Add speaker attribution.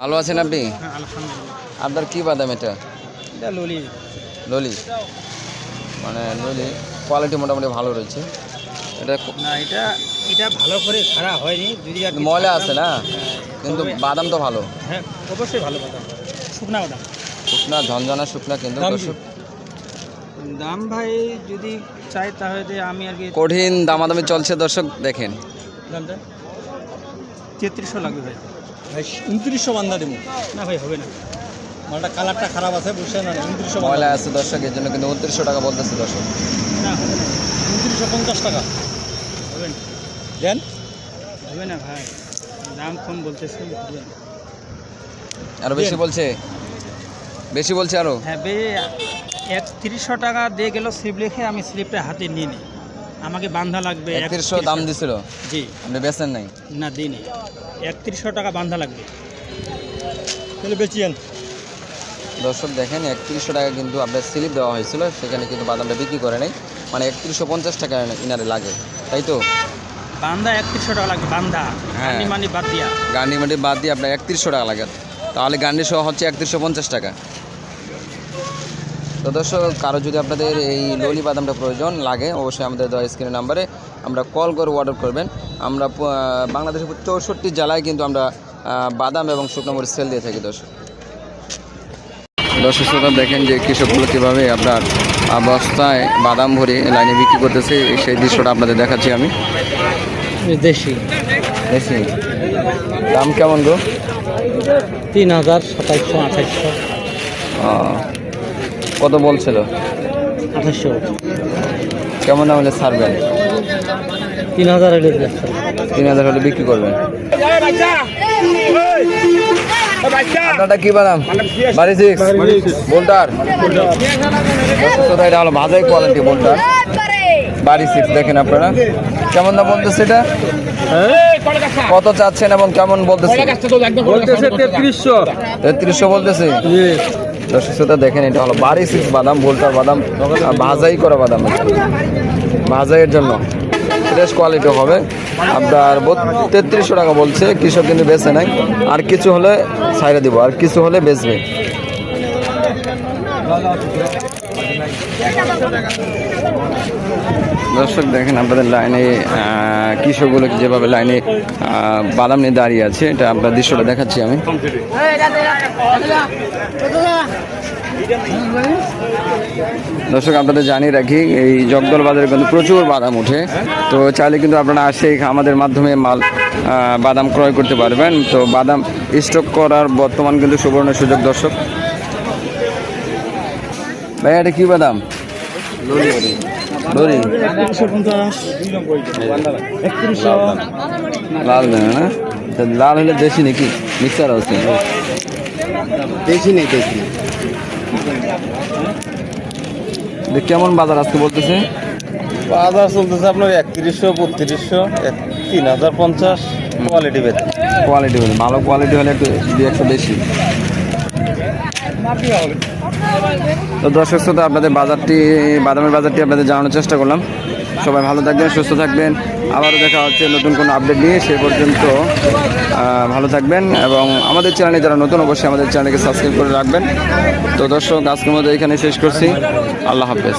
Speaker 1: ভালো আছেন আপনি?
Speaker 2: হ্যাঁ
Speaker 1: আপনার কি বাদাম এটা?
Speaker 2: এটা ললি।
Speaker 1: ললি? মানে ললি কোয়ালিটি মোটামুটি ভালো রয়েছে। এটা
Speaker 2: না এটা এটা ভালো করে ছাড়া হয়নি। যদি
Speaker 1: ময়লা আছে না? কিন্তু বাদাম তো ভালো।
Speaker 2: হ্যাঁ অবশ্যই ভালো বাদাম। শুকনা বাদাম।
Speaker 1: শুকনা ঝনঝনা শুকনা কিন্তু
Speaker 2: দাম ভাই যদি চাই তাহলে আমি আর কি
Speaker 1: কঠিন দামাদামি চলছে দর্শক দেখেন।
Speaker 2: তেত্রিশশো লাগবে ভাই।
Speaker 3: ভাই উনত্রিশশো বান্ধা দেবো।
Speaker 2: না ভাই হবে না।
Speaker 3: মালটা কালারটা খারাপ আছে বুঝছে না? উনত্রিশশো
Speaker 1: ময়লা আছে দর্শক এর জন্য কিন্তু উনত্রিশশো টাকা বলতেছে দর্শক।
Speaker 2: না হবে না।
Speaker 3: উনত্রিশশো পঞ্চাশ টাকা।
Speaker 2: হবে না।
Speaker 3: দেন।
Speaker 2: হবে না ভাই। দাম কম বলতেছে হবে না।
Speaker 1: বেশি বলছে? বেশি বলছে আরও?
Speaker 2: হ্যাঁ বে একত্রিশশো টাকা দিয়ে গেল স্লিপ লিখে আমি স্লিপটা হাতে নিয়ে নিই। আমাকে বান্ধা লাগবে
Speaker 1: একত্রিশশো দাম দিছিল?
Speaker 2: জি।
Speaker 1: আপনি বেচেন নাই?
Speaker 2: না দিইনি একত্রিশশো টাকা বান্ধা লাগবে।
Speaker 3: তাহলে বেচিয়েন
Speaker 1: দর্শক দেখেন একত্রিশশো টাকা কিন্তু আপনার স্লিপ দেওয়া হয়েছিল সেখানে কিন্তু বাদামটা বিক্রি করে নাই। মানে একত্রিশশো পঞ্চাশ টাকা ইনারে লাগে তাই তো?
Speaker 2: বান্ধা একত্রিশশো টাকা লাগে বান্ধা।
Speaker 1: হ্যাঁ।
Speaker 2: মানি মানি বাদ দিয়া।
Speaker 1: গান্ডি মাটি বাদ দিয়ে আপনার একত্রিশশো টাকা লাগে। তাহলে গান্ডি সহ হচ্ছে একত্রিশশো পঞ্চাশ টাকা। তো দর্শক কারও যদি আপনাদের এই ললি বাদামটা প্রয়োজন লাগে অবশ্যই আমাদের দেওয়া স্ক্রিনের নাম্বারে আমরা কল করে অর্ডার করবেন। আমরা বাংলাদেশের চৌষট্টি জেলায় কিন্তু আমরা বাদাম এবং শুকনো মরিচ সেল দিয়ে থাকি দর্শক। দর্শক শ্রোতা দেখেন যে কৃষকগুলো কীভাবে আপনার বস্তায় বাদাম ভরে লাইনে বিক্রি করতেছে। সেই দৃশ্যটা আপনাদের দেখাচ্ছি আমি।
Speaker 3: দেশি।
Speaker 1: দেখছি দাম কেমন গো?
Speaker 3: তিন হাজার সাতাইশশো আঠাইশশো।
Speaker 1: কত বলছিল?
Speaker 3: আঠাইশশো
Speaker 1: কেমন দাম হলে ছাড়বেন?
Speaker 3: তিন হাজার এলে
Speaker 1: তিন হাজার হলে বিক্রি করবেন। আপনারটা কি বাদাম? বাড়ি সিক্স বোল্টার? এটা হলো? ভাজাই কোয়ালিটি বোল্টার। বাড়ি সিক্স দেখেন আপনারা। কেমন দাম বলতেছে এটা? কত চাচ্ছেন এবং কেমন বলতেছে?
Speaker 3: বলতেছে তেত্রিশশো।
Speaker 1: তেত্রিশশো বলতেছে? দর্শক শ্রোতা, দেখেন, এটা হলো বাড়ি সিক্স বাদাম ভোল্টার বাদাম ভাজাই করা বাদাম। ভাজাইয়ের জন্য ফ্রেশ কোয়ালিটি হবে। আপনার তেত্রিশশো টাকা বলছে, কৃষক কিন্তু বেছে নাই আর কিছু হলে ছাইড়ে দিব, আর কিছু হলে বেচবে। দর্শক, দেখেন আপনাদের লাইনে কৃষকগুলো যেভাবে লাইনে বাদাম নিয়ে দাঁড়িয়ে আছে, এটা আপনার দৃশ্যটা দেখাচ্ছি আমি। দর্শক, আপনাদের জানিয়ে রাখি, এই জগদল বাজারে কিন্তু প্রচুর বাদাম ওঠে। তো চাইলে কিন্তু আপনারা আসে আমাদের মাধ্যমে মাল বাদাম ক্রয় করতে পারবেন। তো বাদাম স্টক করার বর্তমান কিন্তু সুবর্ণ সুযোগ, দর্শক। ভাই এটা কি বাদাম? লরি লাল দেন না লাল হলে দেশি নাকি? মিক্সার আছে।
Speaker 3: দেশি নেই দেশি।
Speaker 1: কেমন বাজার আজকে বলতেছে?
Speaker 3: বাজার চলতেছে আপনার একত্রিশশো বত্রিশশো তিন হাজার পঞ্চাশ। কোয়ালিটি বেতন
Speaker 1: কোয়ালিটি ভালো কোয়ালিটি হলে একটু একশো বেশি। তো দর্শক শ্রোতা, আপনাদের বাজারটি, বাদামের বাজারটি আপনাদের জানানোর চেষ্টা করলাম। সবাই ভালো থাকবেন, সুস্থ থাকবেন। আবারও দেখা হচ্ছে নতুন কোনো আপডেট নিয়ে। সে পর্যন্ত ভালো থাকবেন এবং আমাদের চ্যানেলে যারা নতুন, অবশ্যই আমাদের চ্যানেলকে সাবস্ক্রাইব করে রাখবেন। তো দর্শক, আজকের মধ্যে এখানে শেষ করছি। আল্লাহ হাফেজ।